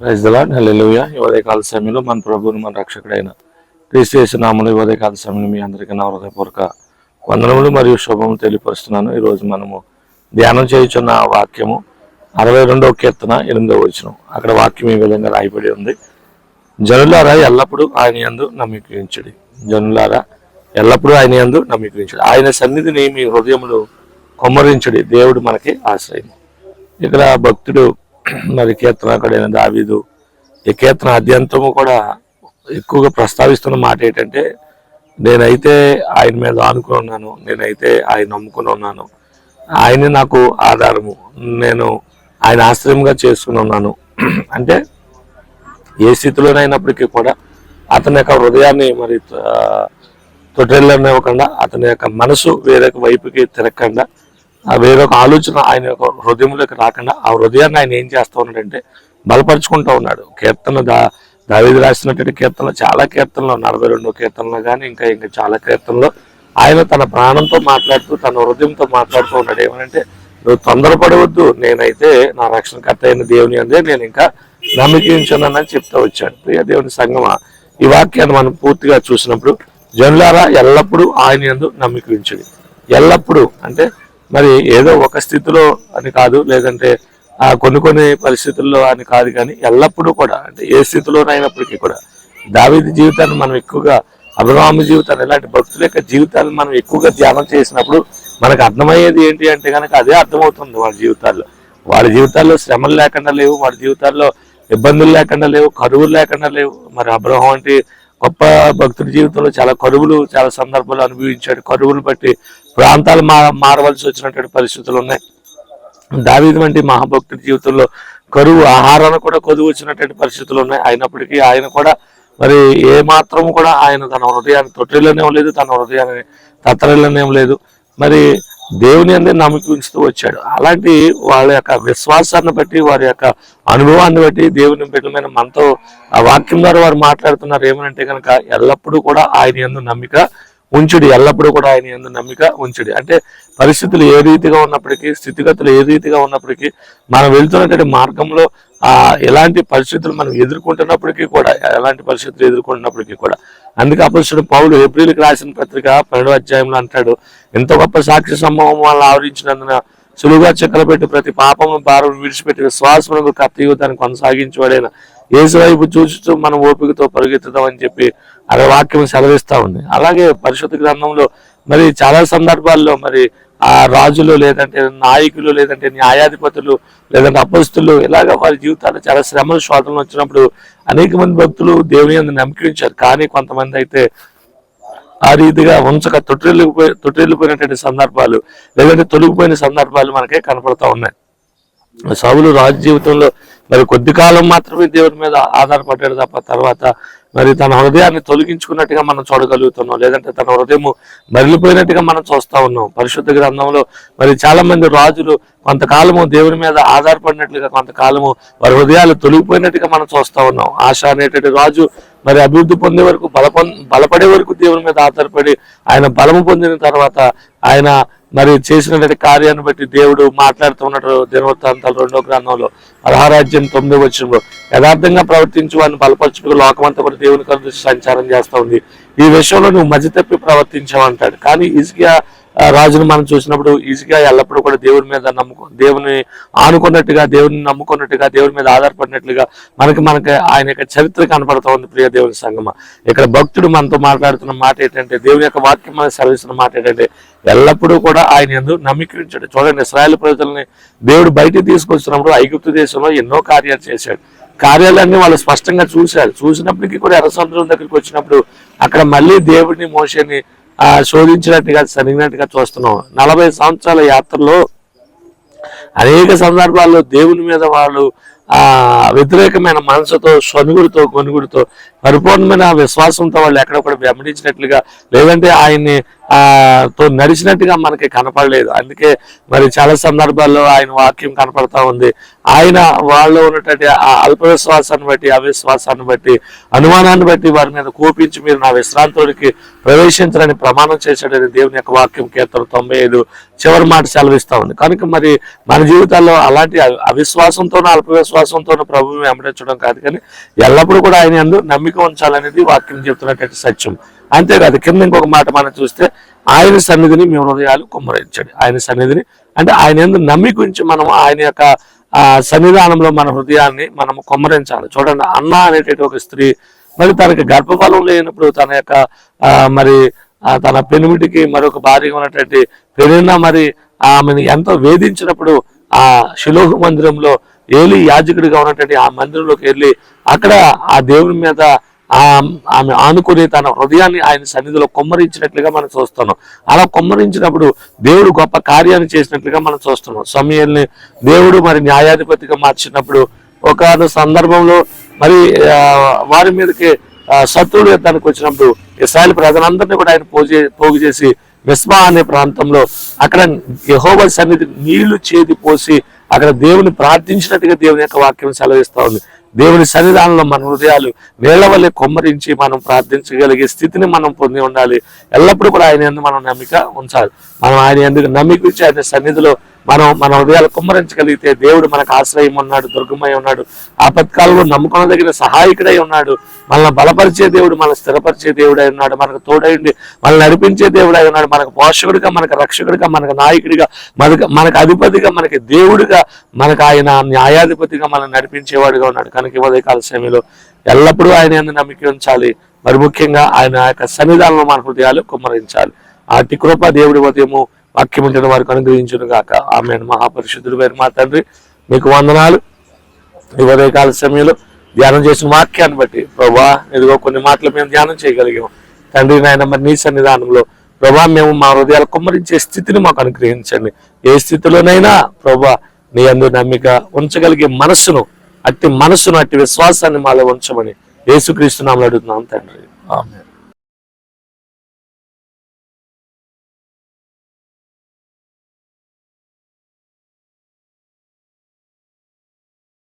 Praise the Lord హల్లెలూయా. ఉదయకాల సమయంలో మన ప్రభువుని మన రక్షకుడైన క్రీస్తు నామలు ఈ ఉదయకాల సమయంలో మీ అందరికీ నా హృదయపూర్వక వందనములు మరియు శుభము తెలియపరుస్తున్నాను. ఈరోజు మనము ధ్యానం చేయుచున్న వాక్యము అరవై రెండవ కీర్తన ఎనిమిదవ వచనం. అక్కడ వాక్యం ఈ విధంగా రాయబడి ఉంది. జనులారా ఎల్లప్పుడూ ఆయన యందు నమ్మకించుడి జనులారా ఎల్లప్పుడూ ఆయన యందు నమ్మీకరించడు ఆయన సన్నిధిని మీ హృదయములు కొమ్మరించడి. దేవుడు మనకి ఆశ్రయం ఇక్కడ భక్తుడు మరి కీర్తనకుడైన దావీదు. ఈ కీర్తన అద్యంతము కూడా ఎక్కువగా ప్రస్తావిస్తున్న మాట ఏంటంటే నేనైతే ఆయన మీద ఆనుకుని ఉన్నాను నేనైతే ఆయన నమ్ముకుని ఉన్నాను. ఆయనే నాకు ఆధారము. నేను ఆయన ఆశ్రయంగా చేసుకుని ఉన్నాను. అంటే ఏ స్థితిలోనైనప్పటికీ కూడా అతని యొక్క హృదయాన్ని మరి ఆ, తొట్టిల్లనివ్వకుండా అతని యొక్క మనసు వేరొక వైపుకి తిరగకుండా వేరొక ఆలోచన ఆయన యొక్క హృదయంలోకి రాకుండా ఆ హృదయాన్ని ఆయన ఏం చేస్తూ ఉన్నాడంటే బలపరుచుకుంటూ ఉన్నాడు. కీర్తన దా దావేది రాసినటువంటి కీర్తనలు చాలా కీర్తనలు నలభై రెండో కీర్తనలు కానీ ఇంకా ఇంకా చాలా కీర్తనలు ఆయన తన ప్రాణంతో మాట్లాడుతూ తన హృదయంతో మాట్లాడుతూ ఉన్నాడు. ఏమనంటే నువ్వు తొందరపడవద్దు నేనైతే నా రక్షణకర్త అయిన దేవుని అందే నేను ఇంకా నమ్మకించున్నానని చెప్తూ వచ్చాడు. ప్రియ దేవుని సంగమ ఈ వాక్యాన్ని మనం పూర్తిగా చూసినప్పుడు జనులారా ఎల్లప్పుడూ ఆయన ఎందు నమ్మకించుడి ఎల్లప్పుడూ అంటే మరి ఏదో ఒక స్థితిలో అని కాదు లేదంటే ఆ కొన్ని కొన్ని పరిస్థితుల్లో అని కాదు కానీ ఎల్లప్పుడూ కూడా అంటే ఏ స్థితిలోనైనప్పటికీ కూడా దావిది జీవితాన్ని మనం ఎక్కువగా అబ్రహాము జీవితాన్ని ఇలాంటి భక్తుల యొక్క జీవితాన్ని మనం ఎక్కువగా ధ్యానం చేసినప్పుడు మనకు అర్థమయ్యేది ఏంటి అంటే కనుక అదే అర్థమవుతుంది వాళ్ళ జీవితాల్లో. వాళ్ళ జీవితాల్లో శ్రమలు లేకుండా లేవు వాళ్ళ జీవితాల్లో ఇబ్బందులు లేకుండా లేవు కరువులు లేకుండా లేవు. మరి అబ్రహం వంటి గొప్ప భక్తుడి జీవితంలో చాలా కరువులు చాలా సందర్భాలు అనుభవించాడు. కరువులు బట్టి ప్రాంతాలు మా మారవలసి వచ్చినటువంటి పరిస్థితులు ఉన్నాయి. దావీదు వంటి మహాభక్తుడి జీవితంలో కరువు ఆహారాన్ని కూడా కొదువు వచ్చినటువంటి పరిస్థితులు ఉన్నాయి. అయినప్పటికీ ఆయన కూడా మరి ఏ మాత్రం కూడా ఆయన తన హృదయాన్ని తొట్టిలోనే లేదు తన హృదయాన్ని తత్తరిలోనే లేదు. మరి దేవుని అందరి నమ్మకం ఉంచుతూ వచ్చాడు. అలాంటి వాళ్ళ యొక్క విశ్వాసాన్ని బట్టి వారి యొక్క అనుభవాన్ని బట్టి దేవుని బిడ్డలమైన మనతో ఆ వాక్యం ద్వారా వారు మాట్లాడుతున్నారు. ఏమనంటే కనుక ఎల్లప్పుడూ కూడా ఆయన ఎందు నమ్మిక ఉంచుడి. ఎల్లప్పుడూ కూడా ఆయన ఎందు నమ్మిక ఉంచుడి. అంటే పరిస్థితులు ఏ రీతిగా ఉన్నప్పటికీ స్థితిగతులు ఏ రీతిగా ఉన్నప్పటికీ మనం వెళ్తున్నటువంటి మార్గంలో ఆ ఎలాంటి పరిస్థితులు మనం ఎదుర్కొంటున్నప్పటికీ కూడా ఎలాంటి పరిస్థితులు ఎదుర్కొంటున్నప్పటికీ కూడా అందుకే అపరిశుడు పౌలు ఏప్రిల్కి రాసిన పత్రిక పన్నెండవ అధ్యాయంలో అంటాడు ఎంత గొప్ప సాక్షి సంభవం వాళ్ళని ఆవరించినందున సులువుగా చెక్కలు పెట్టి ప్రతి పాపము భారం విడిచిపెట్టి విశ్వాసములకు కత్తియుతాన్ని దాన్ని కొనసాగించబడైన యేసు వైపు చూస్తూ మనం ఓపికతో పరుగెత్తుదాం అని చెప్పి అదే వాక్యం సెలవిస్తా ఉంది. అలాగే పరిశుద్ధ గ్రంథంలో మరి చాలా సందర్భాల్లో మరి ఆ రాజులు లేదంటే నాయకులు లేదంటే న్యాయాధిపతులు లేదంటే అపస్తులు ఇలాగ వారి జీవితాల్లో చాలా శ్రమలు శోధనలు వచ్చినప్పుడు అనేక మంది భక్తులు దేవుని అందు నమ్మకించారు కానీ కొంతమంది అయితే ఆ రీతిగా ఉంచక తొట్టిల్లిపోయి తొట్టిల్లిపోయినటువంటి సందర్భాలు లేదంటే తొలగిపోయిన సందర్భాలు మనకే కనపడతా ఉన్నాయి. సౌలు రాజు జీవితంలో మరి కొద్ది కాలం మాత్రమే దేవుడి మీద ఆధారపడ్డాడు తప్ప తర్వాత మరి తన హృదయాన్ని తొలగించుకున్నట్టుగా మనం చూడగలుగుతున్నాం. లేదంటే తన హృదయము మరిలిపోయినట్టుగా మనం చూస్తా ఉన్నాం. పరిశుద్ధ గ్రంథంలో మరి చాలా మంది రాజులు కొంతకాలము దేవుని మీద ఆధారపడినట్లుగా కొంతకాలము వారి హృదయాలు తొలగిపోయినట్టుగా మనం చూస్తా ఉన్నాం. ఆశ అనేటువంటి రాజు మరి అభివృద్ధి పొందే వరకు బల బలపడే వరకు దేవుని మీద ఆధారపడి ఆయన బలము పొందిన తర్వాత ఆయన మరి చేసినటువంటి కార్యాన్ని బట్టి దేవుడు మాట్లాడుతున్నట్టు దినవృత్తాంతాలు రెండో గ్రంథంలో అర్హరాజ్యం తొమ్మిది వచ్చినప్పుడు యథార్థంగా ప్రవర్తించు వారిని బలపరచుకు లోకమంతా కూడా దేవుని కలు సంచారం చేస్తూ ఉంది. ఈ విషయంలో నువ్వు మధ్య తప్పి ప్రవర్తించావు అంటాడు. కానీ ఇసుక రాజును మనం చూసినప్పుడు ఈజీగా ఎల్లప్పుడూ కూడా దేవుని మీద నమ్ముకు దేవుని ఆనుకున్నట్టుగా దేవుని నమ్ముకున్నట్టుగా దేవుని మీద ఆధారపడినట్లుగా మనకి మనకి ఆయన యొక్క చరిత్ర కనపడుతూ ఉంది ప్రియ దేవుని సంగమ. ఇక్కడ భక్తుడు మనతో మాట్లాడుతున్న మాట ఏంటంటే దేవుని యొక్క వాక్యం మనకు సెలవిస్తున్న మాట ఏంటంటే ఎల్లప్పుడూ కూడా ఆయన ఎందు నమ్మకించాడు చూడండి ఇస్రాయల్ ప్రజల్ని దేవుడు బయటికి తీసుకొచ్చినప్పుడు ఐగుప్తు దేశంలో ఎన్నో కార్యాలు చేశాడు. కార్యాలన్నీ వాళ్ళు స్పష్టంగా చూశారు. చూసినప్పటికీ కూడా ఎర్ర సముద్రం దగ్గరికి వచ్చినప్పుడు అక్కడ మళ్ళీ దేవుడిని మోసేని శోధించినట్టుగా సరిగినట్టుగా చూస్తున్నాం. నలభై సంవత్సరాల యాత్రలో అనేక సందర్భాల్లో దేవుని మీద వాళ్ళు ఆ వ్యతిరేకమైన మనసుతో సనుగుడితో కొనుగుడితో పరిపూర్ణమైన విశ్వాసంతో వాళ్ళు ఎక్కడ కూడా వెంబడించినట్లుగా లేదంటే ఆయన్ని తో నడిచినట్టుగా మనకి కనపడలేదు. అందుకే మరి చాలా సందర్భాల్లో ఆయన వాక్యం కనపడతా ఉంది. ఆయన వాళ్ళు ఉన్నటువంటి ఆ అల్ప విశ్వాసాన్ని బట్టి అవిశ్వాసాన్ని బట్టి అనుమానాన్ని బట్టి వారి మీద కోపించి మీరు నా విశ్రాంతుడికి ప్రవేశించాలని ప్రమాణం చేశాడని దేవుని యొక్క వాక్యం కీర్తన తొంభై ఐదు చివరి మాట సెలవిస్తా ఉంది. కనుక మరి మన జీవితాల్లో అలాంటి అవి- అవిశ్వాసంతోనూ అల్ప విశ్వాసంతో ప్రభుత్వం వెంబడించడం కాదు కానీ ఎల్లప్పుడూ కూడా ఆయన యందు నమ్మిక ఉంచాలనేది వాక్యం చెప్తున్నటువంటి సత్యం. అంతేకాదు కింద ఇంకొక మాట మనం చూస్తే ఆయన సన్నిధిని మీ హృదయాలు కుమ్మరించండి. ఆయన సన్నిధిని అంటే ఆయన ఎందుకు నమ్మి గురించి మనం ఆయన యొక్క ఆ సన్నిధానంలో మన హృదయాన్ని మనం కుమ్మరించాలి. చూడండి అన్న అనేటువంటి ఒక స్త్రీ మరి తనకి గర్భఫలం లేనప్పుడు తన యొక్క ఆ, మరి తన పెనుమిటికి మరొక భార్య ఉన్నటువంటి పెరిన్న మరి ఆమెను ఎంతో వేధించినప్పుడు ఆ శిలోహు మందిరంలో ఏలి యాజకుడిగా ఉన్నటువంటి ఆ మందిరంలోకి వెళ్ళి అక్కడ ఆ దేవుని మీద ఆమె ఆనుకుని తన హృదయాన్ని ఆయన సన్నిధిలో కొమ్మరించినట్లుగా మనం చూస్తున్నాం. అలా కొమ్మరించినప్పుడు దేవుడు గొప్ప కార్యాన్ని చేసినట్లుగా మనం చూస్తున్నాం. సమయాన్ని దేవుడు మరి న్యాయాధిపతిగా మార్చినప్పుడు ఒక సందర్భంలో మరి వారి మీదకి శత్రువుల శత్రువులు యుద్ధానికి వచ్చినప్పుడు ఇస్రాయల్ ప్రజలందరినీ కూడా ఆయన పోజే పోగు చేసి మిస్బా అనే ప్రాంతంలో అక్కడ యెహోవా సన్నిధి నీళ్ళు చేది పోసి అక్కడ దేవుని ప్రార్థించినట్టుగా దేవుని యొక్క వాక్యం సెలవిస్తా ఉంది. దేవుని సన్నిధానంలో మన హృదయాలు నీళ్ళ వల్లే కొమ్మరించి మనం ప్రార్థించగలిగే స్థితిని మనం పొంది ఉండాలి. ఎల్లప్పుడూ కూడా ఆయన ఎందుకు మనం నమ్మిక ఉంచాలి. మనం ఆయన ఎందుకు నమ్మిక ఆయన సన్నిధిలో మనం మన హృదయాలు కుమ్మరించగలిగితే దేవుడు మనకు ఆశ్రయం ఉన్నాడు దుర్గమై ఉన్నాడు. ఆపత్కాలంలో నమ్ముకునదగిన దగ్గర సహాయకుడై ఉన్నాడు. మనల్ని బలపరిచే దేవుడు మనల్ని స్థిరపరిచే దేవుడై ఉన్నాడు. మనకు తోడైండి మనల్ని నడిపించే దేవుడై ఉన్నాడు. మనకు పోషకుడిగా మనకు రక్షకుడిగా మనకు నాయకుడిగా మనకు మనకు అధిపతిగా మనకి దేవుడిగా మనకు ఆయన న్యాయాధిపతిగా మనం నడిపించేవాడుగా ఉన్నాడు. కనుక ఉదయకాల సమయంలో ఎల్లప్పుడూ ఆయన ఎందుకు నమ్మిక ఉంచాలి. మరి ముఖ్యంగా ఆయన యొక్క సన్నిధానంలో మన హృదయాలు కుమ్మరించాలి. ఆటి కృప దేవుడి ఉదయము వాక్యం వారికి అనుగ్రహించును గాక ఆమె మహాపరిశుద్ధుడు పేరు మా తండ్రి మీకు వందనాలు. ఈ ఉదయకాల సమయంలో ధ్యానం చేసిన వాక్యాన్ని బట్టి ప్రభా ఇదిగో కొన్ని మాటలు మేము ధ్యానం చేయగలిగాం. తండ్రి నాయన మరి నీ సన్నిధానంలో ప్రభా మేము మా హృదయాలు కుమ్మరించే స్థితిని మాకు అనుగ్రహించండి. ఏ స్థితిలోనైనా ప్రభా నీ అందు నమ్మిక ఉంచగలిగే మనస్సును అట్టి మనస్సును అట్టి విశ్వాసాన్ని మాలో ఉంచమని యేసుక్రీస్తు నామలు అడుగుతున్నాం తండ్రి. ఆమె